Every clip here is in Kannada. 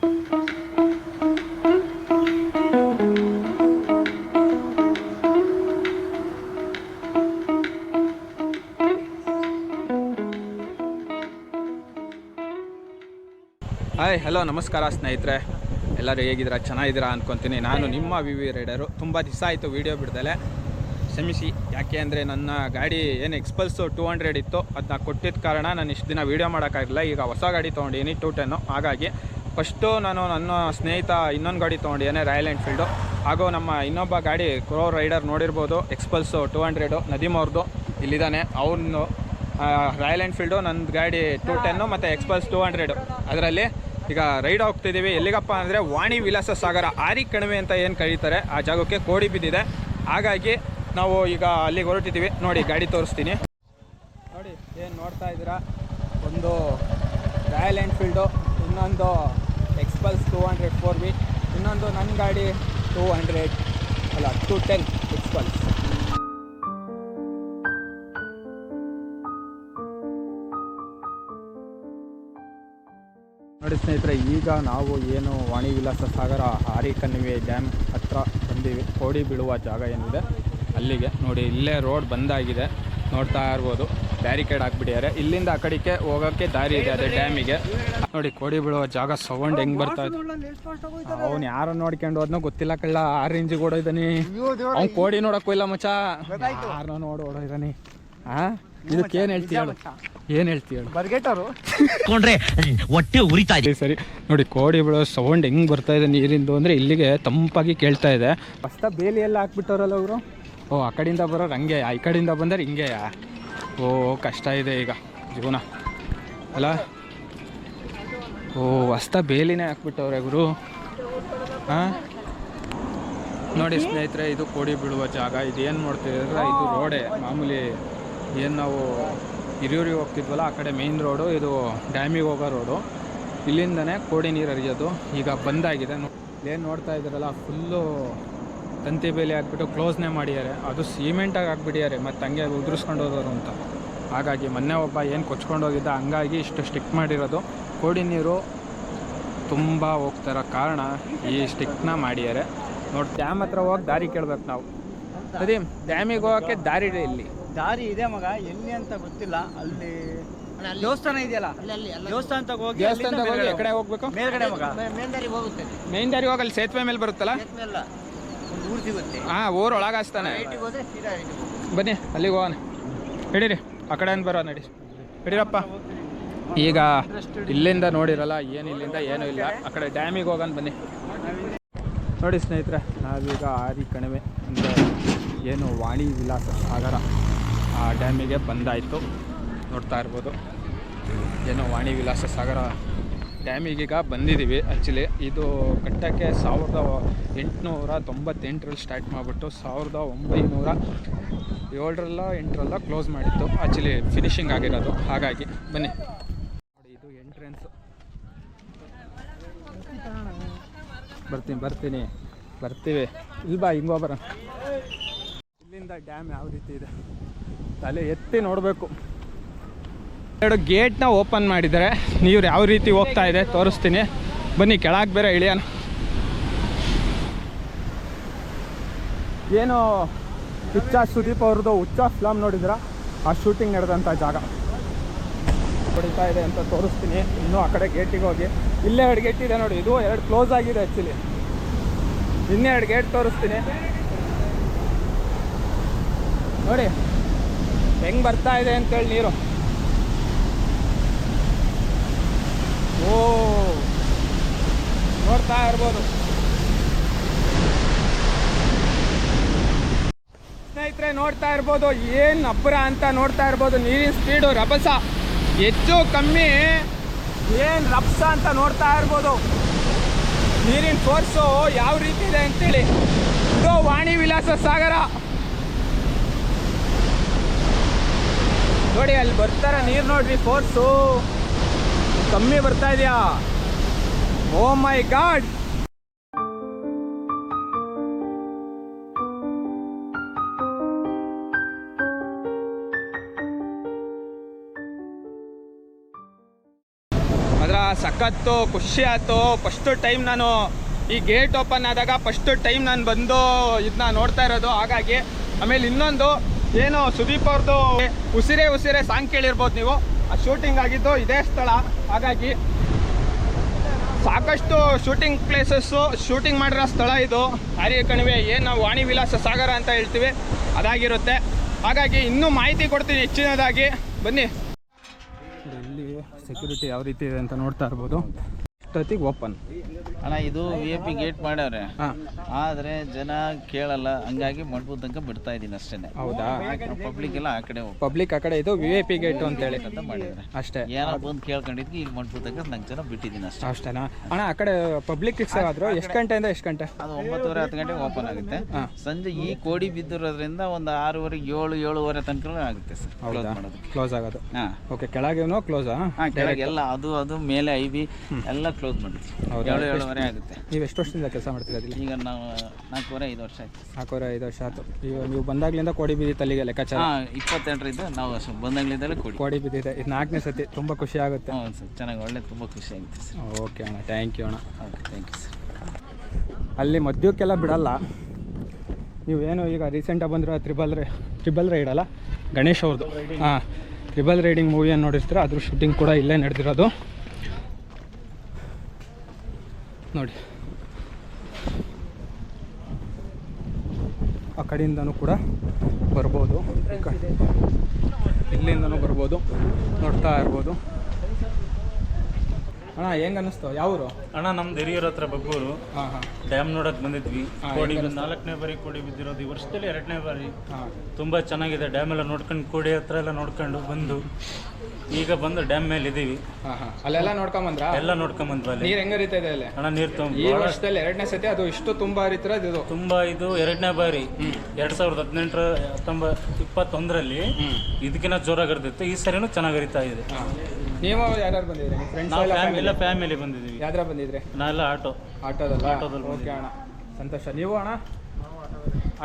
ಹಾಯ್, ಹಲೋ, ನಮಸ್ಕಾರ ಸ್ನೇಹಿತರೆ. ಎಲ್ಲರೂ ಹೇಗಿದ್ದೀರಾ? ಚೆನ್ನಾಗಿದ್ದೀರಾ ಅಂದ್ಕೊತೀನಿ ನಾನು ನಿಮ್ಮ ವಿ ವಿ ರೈಡರು. ತುಂಬ ದಿವಸ ಆಯಿತು ವೀಡಿಯೋ ಬಿಡ್ದಲೆ. ಕ್ಷಮಿಸಿ. ಯಾಕೆ ಅಂದರೆ ನನ್ನ ಗಾಡಿ ಏನು ಎಕ್ಸ್ಪಲ್ಸು ಟೂ ಹಂಡ್ರೆಡ್ ಇತ್ತು. ಅದನ್ನ ಕೊಟ್ಟಿದ್ದ ಕಾರಣ ನಾನು ಇಷ್ಟು ದಿನ ವೀಡಿಯೋ ಮಾಡೋಕ್ಕಾಗಿಲ್ಲ ಈಗ ಹೊಸ ಗಾಡಿ ತೊಗೊಂಡಿದ್ದೀನಿ ಟೂ ಟೆನ್ನು ಹಾಗಾಗಿ ಫಸ್ಟು ನಾನು ನನ್ನ ಸ್ನೇಹಿತ ಇನ್ನೊಂದು ಗಾಡಿ ತೊಗೊಂಡಿದ್ದೇನೆ ರಾಯಲ್ ಎನ್ಫೀಲ್ಡು. ಹಾಗೂ ನಮ್ಮ ಇನ್ನೊಬ್ಬ ಗಾಡಿ ಕ್ರೋ ರೈಡರ್ ನೋಡಿರ್ಬೋದು ಎಕ್ಸ್ಪಲ್ಸು ಟೂ ಹಂಡ್ರೆಡು ನದೀಮ್ ಅವ್ರದ್ದು ಇಲ್ಲಿದ್ದಾನೆ ಅವನು ರಾಯಲ್ ಎನ್ಫೀಲ್ಡು ನನ್ನ ಗಾಡಿ ಟೂ ಟೆನ್ನು ಮತ್ತು ಎಕ್ಸ್ಪಲ್ಸ್ ಟೂ ಹಂಡ್ರೆಡು ಅದರಲ್ಲಿ ಈಗ ರೈಡ್ ಹೋಗ್ತಿದ್ದೀವಿ ಎಲ್ಲಿಗಪ್ಪ ಅಂದರೆ ವಾಣಿ ವಿಲಾಸ ಸಾಗರ ಆರಿ ಕಣಿವೆ ಅಂತ ಏನು ಕರೀತಾರೆ ಆ ಜಾಗಕ್ಕೆ ಕೋಡಿ ಬಿದ್ದಿದೆ. ಹಾಗಾಗಿ ನಾವು ಈಗ ಅಲ್ಲಿಗೆ ಹೊರಟಿದ್ದೀವಿ ನೋಡಿ ಗಾಡಿ ತೋರಿಸ್ತೀನಿ. ನೋಡಿ ಏನು ನೋಡ್ತಾ ಇದ್ದೀರಾ? ಒಂದು ರಾಯಲ್ ಎನ್ಫೀಲ್ಡು ಇನ್ನೊಂದು Xpulse two hundred four V ಇನ್ನೊಂದು ನನ್ನ ಗಾಡಿ ಟೂ ಹಂಡ್ರೆಡ್ ಅಲ್ಲ ಟೂ ಟೆನ್ ಎಕ್ಸ್ಪಲ್ಸ್ ನೋಡಿ ಸ್ನೇಹಿತರೆ, ಈಗ ನಾವು ಏನು ವಾಣಿ ವಿಲಾಸ ಸಾಗರ ಹಾರಿ ಕಣಿವೆ ಡ್ಯಾಮ್ ಹತ್ರ ಬಂದೀವಿ. ಕೋಡಿ ಬೀಳುವ ಜಾಗ ಏನಿದೆ, ಅಲ್ಲಿಗೆ ನೋಡಿ, ಇಲ್ಲೇ ರೋಡ್ ಬಂದಾಗಿದೆ ನೋಡ್ತಾ ಇರ್ಬೋದು. ಬ್ಯಾರಿಕೇಡ್ ಹಾಕ್ಬಿಟ್ಟಿದ್ದಾರೆ. ಇಲ್ಲಿಂದ ಆ ಕಡೆಗೆ ಹೋಗೋಕ್ಕೆ ದಾರಿ ಇದೆ ಅದೇ ಡ್ಯಾಮಿಗೆ ನೋಡಿ ಕೋಡಿ ಬೀಳುವ ಜಾಗ ಸೌಂಡ್ ಹೆಂಗ್ ಬರ್ತಾ ಇದೆ. ಅವ್ನು ಯಾರು ನೋಡ್ಕೊಂಡು ಹೋದ್ನೋ ಗೊತ್ತಿಲ್ಲ ಕಳ್ಳ. ಆ ರೇಂಜಿಗೆ ಓಡೋಯ್ದಾನಿ ಅವ್ನು ಕೋಡಿ ನೋಡಕ್ಕೂ ಇಲ್ಲ ಮಚ್ಚ. ಯಾರನ್ನ ನೋಡಿ ಓಡೋಯ್ದಾನಿ ಹಾ ಇದಕ್ಕೆ ಏನ್ ಹೇಳ್ತೀಯ ಹೇಳು? ಏನು ಹೇಳ್ತೀಯ ಹೇಳು? ಬರ್ಗೆಟರು ಕೊಂಡ್ರೆ ಹೊಟ್ಟೆ ಉರಿತಾ ಇದೆ. ಸರಿ ಸರಿ. ನೋಡಿ ಕೋಡಿ ಬಿಡೋ ಸೌಂಡ್ ಹೆಂಗ್ ಬರ್ತಾ ಇದೆ ನೀರಿಂದು ಅಂದ್ರೆ ಇಲ್ಲಿಗೆ ತಂಪಾಗಿ ಕೇಳ್ತಾ ಇದೆ. ಫಸ್ಟ್ ಬೇಲಿ ಎಲ್ಲ ಹಾಕ್ಬಿಟ್ಟವ್ರಲ್ಲ ಅವರು ಓ ಆ ಕಡೆಯಿಂದ ಬರೋರು ಹಂಗೆ ಈ ಕಡೆಯಿಂದ ಬಂದರೆ ಹಿಂಗೆಯಾ? ಓ, ಕಷ್ಟ ಇದೆ ಈಗ ಜೀವನ. ಅಲ್ಲ? ಓ, ಹೊಸ್ತ ಬೇಲಿನೇ ಹಾಕ್ಬಿಟ್ಟವ್ರೆ ಗುರು. ಹಾಂ ನೋಡಿ ಸ್ನೇಹಿತರೆ, ಇದು ಕೋಡಿ ಬಿಡುವ ಜಾಗ. ಇದು ಏನು ನೋಡ್ತಿದ್ರೆ ಇದು ರೋಡೇ. ಮಾಮೂಲಿ ಏನು ನಾವು ಹಿರಿಯೂರಿಗೆ ಹೋಗ್ತಿದ್ವಲ್ಲ, ಆ ಕಡೆ ಮೇಯ್ನ್ ರೋಡು, ಇದು ಡ್ಯಾಮಿಗೆ ಹೋಗೋ ರೋಡು. ಇಲ್ಲಿಂದನೇ ಕೋಡಿ ನೀರು ಹರಿಯೋದು. ಈಗ ಬಂದಾಗಿದೆ. ಏನು ನೋಡ್ತಾ ಇದ್ದೀರಲ್ಲ ಫುಲ್ಲು ತಂತಿ ಬೇಲಿ ಹಾಕ್ಬಿಟ್ಟು ಕ್ಲೋಸ್ನೇ ಮಾಡಿದ್ದಾರೆ. ಅದು ಸಿಮೆಂಟಾಗಿ ಹಾಕ್ಬಿಟ್ಟಿದ್ದಾರೆ. ಮತ್ತು ಹಂಗೆ ಉದುರಿಸ್ಕೊಂಡು ಹೋದವರು ಅಂತ. ಹಾಗಾಗಿ ಮೊನ್ನೆ ಒಬ್ಬ ಏನು ಕೊಚ್ಕೊಂಡು ಹೋಗಿದ್ದ ಹಂಗಾಗಿ ಇಷ್ಟು ಸ್ಟಿಕ್ ಮಾಡಿರೋದು. ಕೋಡಿ ನೀರು ತುಂಬ ಹೋಗ್ತಾರೋ ಕಾರಣ ಈ ಸ್ಟಿಕ್ನ ಮಾಡಿದ್ದಾರೆ. ನೋಡಿ ಡ್ಯಾಮ್ ಹತ್ರ ಹೋಗಿ ದಾರಿ ಕೇಳ್ಬೇಕು ನಾವು. ಸರಿ ಡ್ಯಾಮಿಗೆ ಹೋಗೋಕ್ಕೆ ದಾರಿ ಇದೆ ಇಲ್ಲಿ. ದಾರಿ ಇದೆ ಮಗ. ಎಲ್ಲಿ ಅಂತ ಗೊತ್ತಿಲ್ಲ. ಅಲ್ಲಿ ದೇವಸ್ಥಾನ ಇದೆಯಲ್ಲ? ದೇವಸ್ಥಾನ ತಗ ಹೋಗಿ ದೇವಸ್ಥಾನಕ್ಕೆ ಹೋಗಿ ಎಕಡೆ ಹೋಗ್ಬೇಕು? ಮೇಲ್ಗಡೆ ಮಗ. ಹೋಗುತ್ತೆ. ಮೇನ್ ದಾರಿ ಹೋಗಲ್ಲಿ ಅಲ್ಲಿ ಸೇತುವೆ ಮೇಲೆ ಬರುತ್ತಲ್ಲ? ಸೇತುವೆ ಸಿಗುತ್ತೆ ಹಾಂ ಊರು ಒಳಗಾಸ್ತಾನೆ ಬನ್ನಿ ಅಲ್ಲಿಗೆ ಹೋಗೋಣ. ಹಿಡೀರಿ ಆ ಕಡೆಯಿಂದ ಬರೋ ನಡಿ ಹಿಡೀರಪ್ಪ. ಈಗ ಇಲ್ಲಿಂದ ನೋಡಿರಲ್ಲ ಏನು ಇಲ್ಲಿಂದ ಏನೂ ಇಲ್ಲ. ಆ ಕಡೆ ಡ್ಯಾಮಿಗೆ ಹೋಗೋಣ ಬನ್ನಿ. ನೋಡಿ ಸ್ನೇಹಿತರೆ ನಾವೀಗ ಆರಿ ಕಣಿವೆ ಅಂದರೆ ಏನು ವಾಣಿ ವಿಲಾಸ ಸಾಗರ ಆ ಡ್ಯಾಮಿಗೆ ಬಂದಾಯಿತು. ನೋಡ್ತಾ ಇರ್ಬೋದು. ಏನು ವಾಣಿ ವಿಲಾಸ ಸಾಗರ ಡ್ಯಾಮಿಗೀಗ ಬಂದಿದ್ದೀವಿ ಆ್ಯಕ್ಚುಲಿ ಇದು ಕಟ್ಟೋಕ್ಕೆ ಸಾವಿರದ ಎಂಟುನೂರ ತೊಂಬತ್ತೆಂಟರಲ್ಲಿ ಸ್ಟಾರ್ಟ್ ಮಾಡಿಬಿಟ್ಟು ಸಾವಿರದ ಒಂಬೈನೂರ ಏಳರಲ್ಲ ಎಂಟರಲ್ಲ ಕ್ಲೋಸ್ ಮಾಡಿತ್ತು. ಆ್ಯಕ್ಚುಲಿ ಫಿನಿಶಿಂಗ್ ಆಗಿರೋದು. ಹಾಗಾಗಿ, ಬನ್ನಿ. ನೋಡಿ, ಇದು ಎಂಟ್ರೆನ್ಸು ಬರ್ತೀನಿ ಬರ್ತೀನಿ. ಬರ್ತೀವಿ. ಇಲ್ಬಾ ಹಿಂಗೋ ಬರ ಇಲ್ಲಿಂದ ಡ್ಯಾಮ್ ಯಾವ ರೀತಿ ಇದೆ? ತಲೆ ಎತ್ತಿ ನೋಡಬೇಕು. ಎರಡು ಗೇಟ್ನ ಓಪನ್ ಮಾಡಿದ್ದಾರೆ. ನೀರು ಯಾವ ರೀತಿ ಹೋಗ್ತಾ ಇದೆ ತೋರಿಸ್ತೀನಿ. ಬನ್ನಿ, ಕೆಳಗೆ ಬೇರೆ ಇಳಿಯೋಣ. ಏನು ಹುಚ್ಚ ಸುದೀಪ್ ಅವ್ರದ್ದು ಹುಚ್ಚ ಫಿಲಮ್ ನೋಡಿದ್ರ ಆ ಶೂಟಿಂಗ್ ನಡೆದಂಥ ಜಾಗ. ಹೊಡಿತಾ ಇದೆ ಅಂತ ತೋರಿಸ್ತೀನಿ. ಇನ್ನೂ ಆ ಕಡೆ ಗೇಟಿಗೆ ಹೋಗಿ. ಇಲ್ಲೇ ಎರಡು ಗೇಟ್ ಇದೆ ನೋಡಿ. ಇದು ಎರಡು ಕ್ಲೋಸ್ ಆಗಿದೆ ಆ್ಯಕ್ಚುಲಿ ಇನ್ನೇ ಎರಡು ಗೇಟ್ ತೋರಿಸ್ತೀನಿ. ನೋಡಿ. ಹೆಂಗೆ ಬರ್ತಾ ಇದೆ ಅಂತೇಳಿ ನೀರು. ಓ, ನೋಡ್ತಾ ಇರ್ಬೋದು. ಸ್ನೇಹಿತರೆ, ನೋಡ್ತಾ ಇರ್ಬೋದು. ಏನು ಅಬ್ಬರ ಅಂತ ನೋಡ್ತಾ ಇರ್ಬೋದು. ನೀರಿನ ಸ್ಪೀಡು ರಭಸ ಹೆಚ್ಚು ಕಮ್ಮಿ ಏನು ರಭಸ ಅಂತ ನೋಡ್ತಾ ಇರ್ಬೋದು. ನೀರಿನ ಫೋರ್ಸು ಯಾವ ರೀತಿ ಇದೆ ಅಂತೇಳಿ. ಇದು ವಾಣಿ ವಿಲಾಸ ಸಾಗರ. ನೋಡಿ, ಅಲ್ಲಿ ಬರ್ತಾರ ನೀರು ನೋಡ್ರಿ ಫೋರ್ಸು ಕಮ್ಮಿ ಬರ್ತಾ ಇದೆಯಾ? ಓ ಮೈ ಗಾಡ್ ಅದರ ಸಖತ್ತು ಖುಷಿ ಆಯಿತು. ಫಸ್ಟ್ ಟೈಮ್ ನಾನು ಈ ಗೇಟ್ ಓಪನ್ ಆದಾಗ ಫಸ್ಟ್ ಟೈಮ್ ನಾನು ಬಂದು ಇದನ್ನ ನೋಡ್ತಾ ಇರೋದು. ಹಾಗಾಗಿ ಆಮೇಲೆ ಇನ್ನೊಂದು, ಏನು ಸುದೀಪ್ ಅವ್ರದ್ದು ಉಸಿರೇ ಉಸಿರೇ ಸಾಂಗ್ ಕೇಳಿರ್ಬೋದು ನೀವು. ಶೂಟಿಂಗ್ ಆಗಿದ್ದು ಇದೇ ಸ್ಥಳ. ಹಾಗಾಗಿ ಸಾಕಷ್ಟು ಶೂಟಿಂಗ್ ಪ್ಲೇಸಸ್ಸು ಶೂಟಿಂಗ್ ಮಾಡಿರೋ ಸ್ಥಳ ಇದು. ಹಾರಿಯ ಕಣಿವೆ, ಏನು ವಾಣಿ ವಿಲಾಸ ಸಾಗರ ಅಂತ ಹೇಳ್ತೀವಿ. ಅದಾಗಿರುತ್ತೆ. ಹಾಗಾಗಿ ಇನ್ನೂ ಮಾಹಿತಿ ಕೊಡ್ತೀನಿ ಹೆಚ್ಚಿನದಾಗಿ. ಬನ್ನಿ. ಇಲ್ಲಿ ಸೆಕ್ಯೂರಿಟಿ ಯಾವ ರೀತಿ ಇದೆ ಅಂತ ನೋಡ್ತಾ ಇರ್ಬೋದು. ಇಷ್ಟೊತ್ತಿಗೆ ಓಪನ್. ಅಣ್ಣ ಇದು ವಿ ಎ ಪಿ ಗೇಟ್ ಮಾಡ್ಯಾವ್ರೆ ಹಾಂ. ಆದರೆ ಜನ ಕೇಳಲ್ಲ ಹಂಗಾಗಿ ಮಂಟಪದ ತನಕ ಬಿಡ್ತಾ ಇದ್ದೀನಿ ಅಷ್ಟೇ ಹೌದಾ? ಪಬ್ಲಿಕ್ ಎಲ್ಲ ಆ ಕಡೆ ಪಬ್ಲಿಕ್ ಆ ಕಡೆ ಇದು ವಿ ಎ ಪಿ ಗೇಟ್ ಅಂತೇಳಿ. ಅಂತ ಮಾಡಿದ್ರೆ ಅಷ್ಟೇ. ಏನೋ ಬಂದು ಕೇಳ್ಕೊಂಡಿದ್ವಿ ಈಗ ಮಂಟಪದ ತನಕ ನಂಗೆ ಜನ ಬಿಟ್ಟಿದ್ದೀನಿ ಅಷ್ಟೇ. ಅಷ್ಟೇನಾ? ಅಣ್ಣ ಆ ಕಡೆ ಪಬ್ಲಿಕ್ ಆದ್ರು ಎಷ್ಟು ಗಂಟೆಯಿಂದ ಎಷ್ಟು ಗಂಟೆ? ಅದು ಒಂಬತ್ತುವರೆ ಹತ್ತು ಗಂಟೆಗೆ ಓಪನ್ ಆಗುತ್ತೆ. ಸಂಜೆ ಈ ಕೋಡಿ ಬಿದ್ದಿರೋದ್ರಿಂದ ಒಂದು ಆರೂವರೆ ಏಳು ಏಳುವರೆ ತನಕ ಆಗುತ್ತೆ ಸರ್ ಕ್ಲೋಸ್ ಹೌದಾ? ಮಾಡೋದಕ್ಕೆ. ಕ್ಲೋಸ್ ಆಗೋದು. ಹಾಂ. ಓಕೆ ಕೆಳಗೇನೋ ಕ್ಲೋಸಾ ಹಾಂ ಕೆಳಗೆ ಎಲ್ಲ ಅದು ಅದು ಮೇಲೆ ಐ ಬಿ ಎಲ್ಲ ಕ್ಲೋಸ್ ಮಾಡಿದ್ವಿ ಹೌದಾ? ಏಳು ಏಳುವರೆ ಆಗುತ್ತೆ. ನೀವು ಎಷ್ಟು ವರ್ಷದಿಂದ ಕೆಲಸ ಮಾಡ್ತೀರಾ ಈಗ ನಾವು ನಾಲ್ಕೂವರೆ ಐದು ವರ್ಷ ಆಯ್ತು. ನಾಲ್ಕೂವರೆ ಐದು ವರ್ಷ ಆಯ್ತು. ಈಗ ನೀವು ಬಂದಾಗ್ಲಿಂದ ಕೋಡಿ ಬಿದ್ದಿ ತಲ್ಲಿಗೆ ಲೆಕ್ಕಾಚಾರ? ಹಾಂ ಇಪ್ಪತ್ತೆಂಟರಿಂದ ನಾವು ಬಂದಾಗ್ಲಿಂದ ಕೋಡಿ. ಕೋಡಿ ಬಿದ್ದಿದೆ ಇದು ನಾಲ್ಕನೇ ಸತಿ ತುಂಬ ಖುಷಿ ಆಗುತ್ತೆ. ಹ್ಞೂ ಸರ್ ಚೆನ್ನಾಗಿ ಒಳ್ಳೆ ತುಂಬ ಖುಷಿ ಆಗುತ್ತೆ ಸರ್. ಓಕೆ ಅಣ್ಣ ಥ್ಯಾಂಕ್ ಯು ಅಣ್ಣ. Okay thank you sir. ಅಲ್ಲಿ ಮದ್ಯಕ್ಕೆಲ್ಲ ಬಿಡಲ್ಲ. ನೀವು ಏನು ಈಗ ರೀಸೆಂಟಾಗಿ ಬಂದಿರೋ ತ್ರಿಬಲ್ ರೈ ತ್ರಿಬಲ್ ರೈಡ್ ಅಲ್ಲ? ಗಣೇಶ್ ಅವ್ರದ್ದು ಹಾಂ ತ್ರಿಬಲ್ ರೈಡಿಂಗ್ ಮೂವಿಯನ್ನು ನೋಡಿರ್ತೀರ? ಅದ್ರ ಶೂಟಿಂಗ್ ಕೂಡ ಇಲ್ಲೇ ನಡೆದಿರೋದು. ನೋಡಿ. ಆ ಕಡೆಯಿಂದನೂ ಕೂಡ ಬರ್ಬೋದು. ಇಲ್ಲಿಂದನೂ ಬರ್ಬೋದು. ನೋಡ್ತಾ ಇರ್ಬೋದು. ಅಣ್ಣ ಹೆಂಗ ಅನ್ನಿಸ್ತು ಯಾವೂರು? ಅಣ್ಣ ನಮ್ದು ಹಿರಿಯರ ಹತ್ರ ಬಗ್ಗೂರು. ಹಾಂ ಹಾಂ. ಡ್ಯಾಮ್ ನೋಡಕ್ ಬಂದಿದ್ವಿ. ಕೋಡಿ ನಾಲ್ಕನೇ ಬಾರಿ ಕೋಡಿ ಬಿದ್ದಿರೋದು ಈ ವರ್ಷದಲ್ಲಿ ಎರಡನೇ ಬಾರಿ. ಹಾಂ. ತುಂಬಾ ಚೆನ್ನಾಗಿದೆ. ಡ್ಯಾಮ್ ಎಲ್ಲ ನೋಡ್ಕೊಂಡು ಕೋಡಿ ಹತ್ರ ಎಲ್ಲ ನೋಡ್ಕೊಂಡು ಬಂದು ಈಗ ಬಂದು ಡ್ಯಾಮ್ ಮೇಲೆ ಇದೀವಿ. ಹಾಂ ಹಾಂ. ಅಲ್ಲೆಲ್ಲ ನೋಡ್ಕೊಂಬಂದ್ರಾ ಎಲ್ಲ ನೋಡ್ಕೊಂಡ್ ಅಲ್ಲಿ. ನೀರು ಹೆಂಗೆ ಹರಿತಾ ಇದೆ ಅಲ್ಲಿ? ಅಣ್ಣ ನೀರು ತುಂಬ ಈ ವರ್ಷದಲ್ಲಿ ಎರಡನೇ ಸತಿ ಅದು ಇಷ್ಟು ತುಂಬಾ ಹರಿತಿರೋದು ಇದು? ತುಂಬಾ ಇದು ಎರಡನೇ ಬಾರಿ. ಎರಡ್ ಸಾವಿರದ ಹದಿನೆಂಟರ ಹತ್ತೊಂಬತ್ತು ಇಪ್ಪತ್ತೊಂದರಲ್ಲಿ ಇದಕ್ಕಿಂತ ಜೋರಾಗಿ ಹರಿದಿತ್ತು. ಈ ಸರಿನೂ ಚೆನ್ನಾಗಿ ಹರಿತಾ ಇದೆ. ನೀವು ಯಾರ್ಯಾರು ಬಂದಿದ್ರಿ? ಫ್ರೆಂಡ್ಸ್ ನಾವು ಫ್ಯಾಮಿಲಿ ಎಲ್ಲ ಫ್ಯಾಮಿಲಿ ಬಂದಿದ್ದೀವಿ. ಯಾವ್ದ್ರ ಬಂದಿದ್ರಿ? ನಾವೆಲ್ಲ ಆಟೋ. ಆಟೋದಲ್ಲ? ಆಟೋದಲ್ಲಿ ಓಕೆ ಅಣ್ಣ. ಸಂತೋಷ. ನೀವು ಅಣ್ಣ?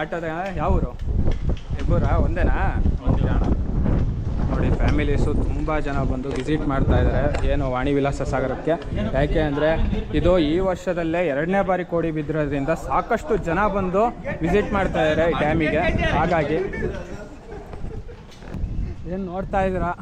ಆಟೋದ ಯಾವ ಊರು? ಇಬ್ಬರ ಒಂದೇನಾ? ಓಕೆ ಅಣ್ಣ. ನೋಡಿ ಫ್ಯಾಮಿಲೀಸು ತುಂಬ ಜನ ಬಂದು ವಿಸಿಟ್ ಮಾಡ್ತಾ ಇದ್ದಾರೆ ಏನು ವಾಣಿ ವಿಲಾಸ ಸಾಗರಕ್ಕೆ? ಯಾಕೆ ಅಂದರೆ ಇದು ಈ ವರ್ಷದಲ್ಲೇ ಎರಡನೇ ಬಾರಿ ಕೋಡಿ ಬಿದ್ದಿರೋದ್ರಿಂದ ಸಾಕಷ್ಟು ಜನ ಬಂದು ವಿಸಿಟ್ ಮಾಡ್ತಾ ಇದ್ದಾರೆ ಈ ಡ್ಯಾಮಿಗೆ ಹಾಗಾಗಿ ಏನು ನೋಡ್ತಾ ಇದ್ದೀರಾ?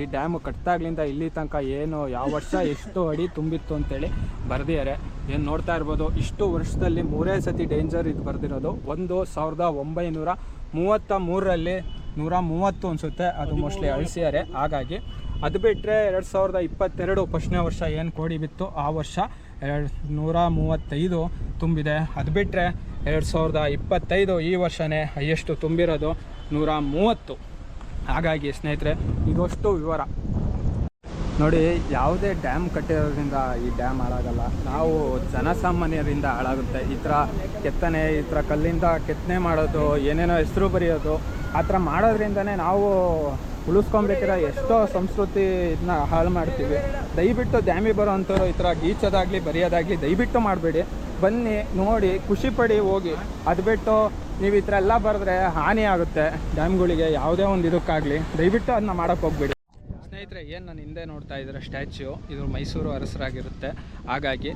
ಈ ಡ್ಯಾಮು ಕಟ್ಟಾಗ್ಲಿಂದ ಇಲ್ಲಿ ತನಕ ಏನು, ಯಾವ ವರ್ಷ ಎಷ್ಟು ಅಡಿ ತುಂಬಿತ್ತು ಅಂತೇಳಿ ಬರೆದಿದ್ದಾರೆ. ಏನು ನೋಡ್ತಾ ಇರ್ಬೋದು, ಇಷ್ಟು ವರ್ಷದಲ್ಲಿ ಮೂರೇ ಸತಿ ಡೇಂಜರ್ ಇದು ಬರೆದಿರೋದು. ಒಂದು ಸಾವಿರದ ಒಂಬೈನೂರ ಮೂವತ್ತ ಮೂರರಲ್ಲಿ ನೂರ ಮೂವತ್ತು ಅನಿಸುತ್ತೆ. ಅದು ಮೋಸ್ಟ್ಲಿ ಅಳಿಸಿದ್ದಾರೆ. ಹಾಗಾಗಿ ಅದು ಬಿಟ್ಟರೆ ಎರಡು ಸಾವಿರದ ಇಪ್ಪತ್ತೆರಡು ಫಸ್ಟ್ನೇ ವರ್ಷ ಏನು ಕೋಡಿ ಬಿತ್ತು? ಆ ವರ್ಷ ಎರಡು ನೂರ ಮೂವತ್ತೈದು ತುಂಬಿದೆ. ಅದು ಬಿಟ್ಟರೆ ಎರಡು ಸಾವಿರದ ಇಪ್ಪತ್ತೈದು ಈ ವರ್ಷವೇ ಹೈಯೆಸ್ಟು ತುಂಬಿರೋದು ನೂರ ಮೂವತ್ತು ಹಾಗಾಗಿ ಸ್ನೇಹಿತರೆ ಇದಷ್ಟು ವಿವರ. ನೋಡಿ, ಯಾವುದೇ ಡ್ಯಾಮ್ ಕಟ್ಟಿರೋದ್ರಿಂದ ಈ ಡ್ಯಾಮ್ ಹಾಳಾಗಲ್ಲ. ನಾವು ಜನಸಾಮಾನ್ಯರಿಂದ ಹಾಳಾಗುತ್ತೆ. ಈ ಥರ ಕೆತ್ತನೆ, ಈ ಥರ ಕಲ್ಲಿಂದ ಕೆತ್ತನೆ ಮಾಡೋದು, ಏನೇನೋ ಹೆಸರು ಬರೆಯೋದು, ಆ ಥರ ಮಾಡೋದ್ರಿಂದನೇ ನಾವು ಉಳಿಸ್ಕೊಬೇಕಿರೋ ಎಷ್ಟೋ ಸಂಸ್ಕೃತಿ ಇದನ್ನ ಹಾಳು ಮಾಡ್ತೀವಿ. ದಯವಿಟ್ಟು ಡ್ಯಾಮಿಗೆ ಬರೋ ಅಂಥವ್ರು ಈ ಥರ ಗೀಚೋದಾಗಲಿ, ಬರೆಯೋದಾಗಲಿ ದಯವಿಟ್ಟು ಮಾಡಬೇಡಿ. ಬನ್ನಿ, ನೋಡಿ, ಖುಷಿ ಪಡಿ ಹೋಗಿ. ಅದು ಬಿಟ್ಟು ನೀವು ಈ ಥರ ಎಲ್ಲ ಬರೆದ್ರೆ ಹಾನಿ ಆಗುತ್ತೆ ಡ್ಯಾಮ್ಗಳಿಗೆ ಯಾವುದೇ ಒಂದು ಇದಕ್ಕಾಗಲಿ. ದಯವಿಟ್ಟು ಅದನ್ನ ಮಾಡೋಕ್ಕೆ ಹೋಗ್ಬೇಡಿ. ಸ್ನೇಹಿತರೆ ಏನು ನಾನು ಹಿಂದೆ ನೋಡ್ತಾ ಇದ್ದೀರ ಸ್ಟ್ಯಾಚ್ಯೂ, ಇದು ಮೈಸೂರು ಅರಸರಾಗಿರುತ್ತೆ. ಹಾಗಾಗಿ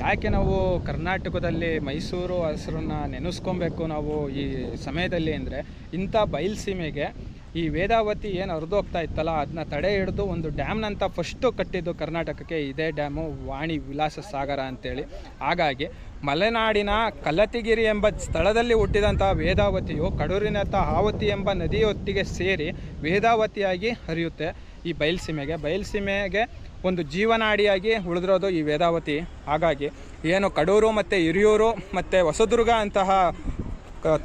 ಯಾಕೆ ನಾವು ಕರ್ನಾಟಕದಲ್ಲಿ ಮೈಸೂರು ಅರಸರನ್ನ ನೆನೆಸ್ಕೊಬೇಕು ನಾವು ಈ ಸಮಯದಲ್ಲಿ ಅಂದರೆ ಇಂಥ ಬಯಲುಸೀಮೆಗೆ ಈ ವೇದಾವತಿ ಏನು ಹರಿದೋಗ್ತಾ ಇತ್ತಲ್ಲ ಅದನ್ನ ತಡೆ ಹಿಡಿದು ಒಂದು ಡ್ಯಾಮ್ನಂತ ಫಸ್ಟು ಕಟ್ಟಿದ್ದು ಕರ್ನಾಟಕಕ್ಕೆ ಇದೇ ಡ್ಯಾಮು ವಾಣಿ ವಿಲಾಸ ಸಾಗರ ಅಂತೇಳಿ. ಹಾಗಾಗಿ ಮಲೆನಾಡಿನ ಕಲತಿಗಿರಿ ಎಂಬ ಸ್ಥಳದಲ್ಲಿ ಹುಟ್ಟಿದಂಥ ವೇದಾವತಿಯು ಕಡೂರಿನತ್ತ ಆವತಿ ಎಂಬ ನದಿಯೊತ್ತಿಗೆ ಸೇರಿ ವೇದಾವತಿಯಾಗಿ ಹರಿಯುತ್ತೆ. ಈ ಬಯಲ್ಸೀಮೆಗೆ ಬಯಲ್ಸೀಮೆಗೆ ಒಂದು ಜೀವನಾಡಿಯಾಗಿ ಉಳಿದಿರೋದು ಈ ವೇದಾವತಿ. ಹಾಗಾಗಿ ಏನು ಕಡೂರು ಮತ್ತು ಹಿರಿಯೂರು ಮತ್ತು ಹೊಸದುರ್ಗ ಅಂತಹ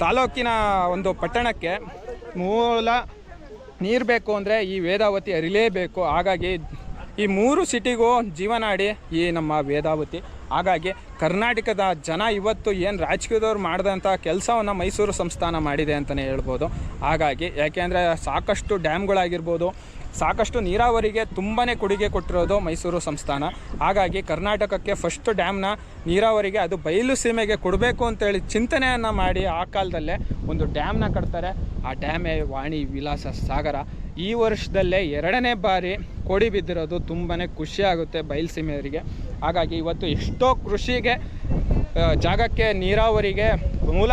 ತಾಲೂಕಿನ ಒಂದು ಪಟ್ಟಣಕ್ಕೆ ಮೂಲ ನೀರು ಬೇಕು ಅಂದರೆ ಈ ವೇದಾವತಿ ಅರಿಲೇಬೇಕು. ಹಾಗಾಗಿ ಈ ಮೂರು ಸಿಟಿಗೂ ಜೀವನಾಡಿ ಈ ನಮ್ಮ ವೇದಾವತಿ. ಹಾಗಾಗಿ ಕರ್ನಾಟಕದ ಜನ ಇವತ್ತು ಏನು ರಾಜಕೀಯದವ್ರು ಮಾಡಿದಂಥ ಕೆಲಸವನ್ನು ಮೈಸೂರು ಸಂಸ್ಥಾನ ಮಾಡಿದೆ ಅಂತಲೇ ಹೇಳ್ಬೋದು. ಹಾಗಾಗಿ ಯಾಕೆಂದರೆ ಸಾಕಷ್ಟು ಡ್ಯಾಮ್ಗಳಾಗಿರ್ಬೋದು ಸಾಕಷ್ಟು ನೀರಾವರಿಗೆ ತುಂಬಾ ಕೊಡುಗೆ ಕೊಟ್ಟಿರೋದು ಮೈಸೂರು ಸಂಸ್ಥಾನ. ಹಾಗಾಗಿ ಕರ್ನಾಟಕಕ್ಕೆ ಫಸ್ಟ್ ಡ್ಯಾಮ್ನ ನೀರಾವರಿಗೆ ಅದು ಬಯಲು ಸೀಮೆಗೆ ಕೊಡಬೇಕು ಅಂತೇಳಿ ಚಿಂತನೆಯನ್ನು ಮಾಡಿ ಆ ಕಾಲದಲ್ಲೇ ಒಂದು ಡ್ಯಾಮ್ನ ಕಟ್ತಾರೆ. ಆ ಡ್ಯಾಮೇ ವಾಣಿ ವಿಲಾಸ ಸಾಗರ. ಈ ವರ್ಷದಲ್ಲೇ ಎರಡನೇ ಬಾರಿ ಕೋಡಿ ಬಿದ್ದಿರೋದು ತುಂಬಾ ಖುಷಿಯಾಗುತ್ತೆ ಬಯಲುಸೀಮೆಯವರಿಗೆ ಹಾಗಾಗಿ ಇವತ್ತು ಎಷ್ಟೋ ಕೃಷಿಗೆ ಜಾಗಕ್ಕೆ ನೀರಾವರಿಗೆ ಮೂಲ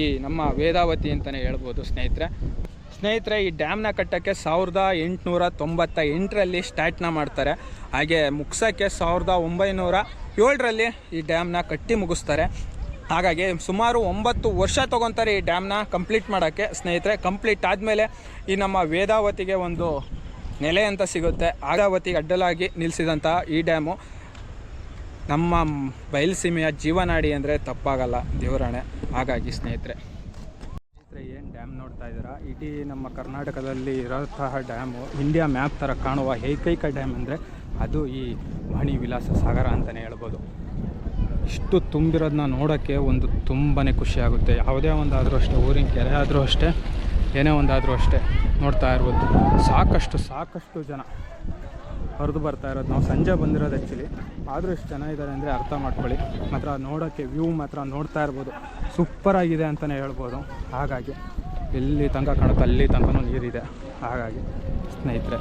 ಈ ನಮ್ಮ ವೇದಾವತಿ ಅಂತಲೇ ಹೇಳ್ಬೋದು ಸ್ನೇಹಿತರೆ. ಸ್ನೇಹಿತರೆ, ಈ ಡ್ಯಾಮ್ನ ಕಟ್ಟೋಕ್ಕೆ ಸಾವಿರದ ಎಂಟುನೂರ ತೊಂಬತ್ತ ಎಂಟರಲ್ಲಿ ಸ್ಟಾರ್ಟ್ನ ಮಾಡ್ತಾರೆ. ಹಾಗೆ ಮುಗ್ಸೋಕ್ಕೆ ಸಾವಿರದ ಒಂಬೈನೂರ ಏಳರಲ್ಲಿ ಈ ಡ್ಯಾಮ್ನ ಕಟ್ಟಿ ಮುಗಿಸ್ತಾರೆ. ಹಾಗಾಗಿ ಸುಮಾರು ಒಂಬತ್ತು ವರ್ಷ ತೊಗೊತಾರೆ ಈ ಡ್ಯಾಮ್ನ ಕಂಪ್ಲೀಟ್ ಮಾಡೋಕ್ಕೆ. ಸ್ನೇಹಿತರೆ, ಕಂಪ್ಲೀಟ್ ಆದಮೇಲೆ ಈ ನಮ್ಮ ವೇದಾವತಿಗೆ ಒಂದು ನೆಲೆ ಅಂತ ಸಿಗುತ್ತೆ. ಆಗಾವತಿಗೆ ಅಡ್ಡಲಾಗಿ ನಿಲ್ಲಿಸಿದಂತಹ ಈ ಡ್ಯಾಮು ನಮ್ಮ ಬಯಲುಸೀಮೆಯ ಜೀವನಾಡಿ ಅಂದರೆ ತಪ್ಪಾಗಲ್ಲ ದೇವರಾಣೆ. ಹಾಗಾಗಿ ಸ್ನೇಹಿತರೆ ಸ್ನೇಹಿತರೆ ಏನು ಡ್ಯಾಮ್ ನೋಡ್ತಾ ಇದ್ದೀರಾ? ಇಡೀ ನಮ್ಮ ಕರ್ನಾಟಕದಲ್ಲಿ ಇರೋಂತಹ ಡ್ಯಾಮು ಇಂಡಿಯಾ ಮ್ಯಾಪ್ ಥರ ಕಾಣುವ ಏಕೈಕ ಡ್ಯಾಮ್ ಅಂದರೆ ಅದು ಈ ವಾಣಿ ವಿಲಾಸ ಸಾಗರ ಅಂತಲೇ ಹೇಳ್ಬೋದು. ಇಷ್ಟು ತುಂಬಿರೋದನ್ನ ನೋಡೋಕ್ಕೆ ಒಂದು ತುಂಬಾ ಖುಷಿ ಆಗುತ್ತೆ. ಯಾವುದೇ ಒಂದಾದರೂ ಅಷ್ಟೇ, ಊರಿನ ಕೆರೆ ಆದರೂ ಅಷ್ಟೇ, ಏನೇ ಒಂದಾದರೂ ಅಷ್ಟೇ ನೋಡ್ತಾ ಇರ್ಬೋದು. ಸಾಕಷ್ಟು ಸಾಕಷ್ಟು ಜನ. ಹರಿದು ಬರ್ತಾ ಇರೋದು. ನಾವು ಸಂಜೆ ಬಂದಿರೋದು ಆ್ಯಕ್ಚುಲಿ ಆದರೂ ಎಷ್ಟು ಜನ ಇದ್ದಾರೆ ಅಂದರೆ ಅರ್ಥ ಮಾಡ್ಕೊಳ್ಳಿ. ಮಾತ್ರ ನೋಡೋಕ್ಕೆ ವ್ಯೂ ಮಾತ್ರ ನೋಡ್ತಾ ಇರ್ಬೋದು. ಸೂಪರ್ ಆಗಿದೆ ಅಂತಲೇ ಹೇಳ್ಬೋದು. ಹಾಗಾಗಿ ಎಲ್ಲಿ ತನಕ ಕಾಣುತ್ತೆ. ಅಲ್ಲಿ ತನಕ ನೀರಿದೆ ಹಾಗಾಗಿ ಸ್ನೇಹಿತರೆ.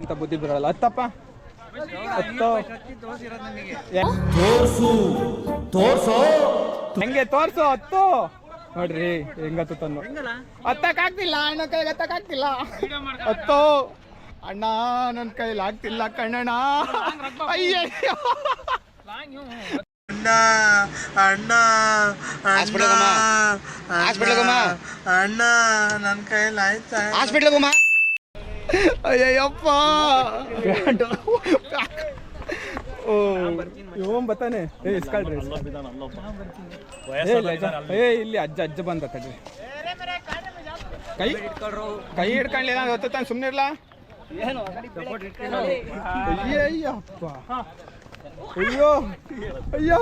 ಇಂಥ ಬುದ್ಧಿ ಬರೋಲ್ಲ ಹತ್ತಪ್ಪ. ತೋರ್ಸು. ತೋರ್ಸೋ. ಹೆಂಗೆ ತೋರ್ಸು? ಹತ್ತು. ನೋಡ್ರಿ ಹೆಂಗತ್ತು ತಂದು ಹತ್ತಕ್ಕಾಗ್ತಿಲ್ಲ ಅಣ್ಣ ಕೈಗೆ ಹತ್ತಕ್ಕಾಗ್ತಿಲ್ಲ ಅತ್ತೋ ಅಣ್ಣ ನನ್ನ ಕೈಲಿ ಆಗ್ತಿಲ್ಲ ಕಣ್ಣಣ್ಣ. ಅಯ್ಯಯ್ಯೋ. ಅಣ್ಣ ಅಣ್ಣ ಅಣ್ಣ ಅಣ್ಣ ನನ್ನ ಕೈಯಲ್ಲಿ ಆಯ್ತಾ? ಅಯ್ಯಯ್ಯಪ್ಪ. ಓ ಇವನ್ ಬತ್ತಾನೆ ಏ ಇಸ್ಕೊಳ್ರಿ. ಏ, ಇಲ್ಲ, ಅಜ್ಜ ಅಜ್ಜ ಬಂದ ತಡ್ರಿ ಕೈ ಕೈ ಹಿಡ್ಕೊಂಡಿಲ್ಲ ಗೊತ್ತ ತಾನು ಸುಮ್ಮನೆ ಇರ್ಲಾ? ಅಯ್ಯಪ್ಪ ಅಯ್ಯೋ ಅಯ್ಯೋ.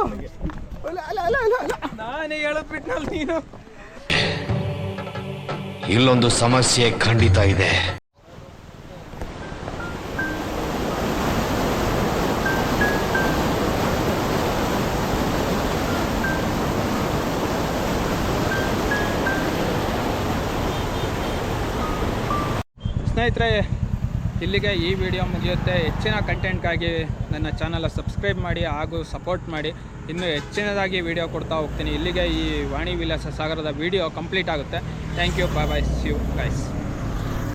ಅಲ್ಲ ಅಲ್ಲ ಅಲ್ಲ ಅಲ್ಲ ಅಲ್ಲ. ನಾನೇ ಹೇಳದ್ ಬಿಟ್ನಲ್ಲ ನೀನು. ಇಲ್ಲೊಂದು ಸಮಸ್ಯೆ ಖಂಡಿತ ಇದೆ. ಸ್ನೇಹಿತರೆ, ಇಲ್ಲಿಗೆ ಈ ವಿಡಿಯೋ ಮುಗಿಯುತ್ತೆ. ಹೆಚ್ಚಿನ ಕಂಟೆಂಟ್ಗಾಗಿ ನನ್ನ ಚಾನಲ ಸಬ್ಸ್ಕ್ರೈಬ್ ಮಾಡಿ ಹಾಗೂ ಸಪೋರ್ಟ್ ಮಾಡಿ. ಇನ್ನೂ ಹೆಚ್ಚಿನದಾಗಿ ವಿಡಿಯೋ ಕೊಡ್ತಾ ಹೋಗ್ತೀನಿ. ಇಲ್ಲಿಗೆ ಈ ವಾಣಿ ವಿಲಾಸ ಸಾಗರದ ವಿಡಿಯೋ ಕಂಪ್ಲೀಟ್ ಆಗುತ್ತೆ. Thank you bye bye you guys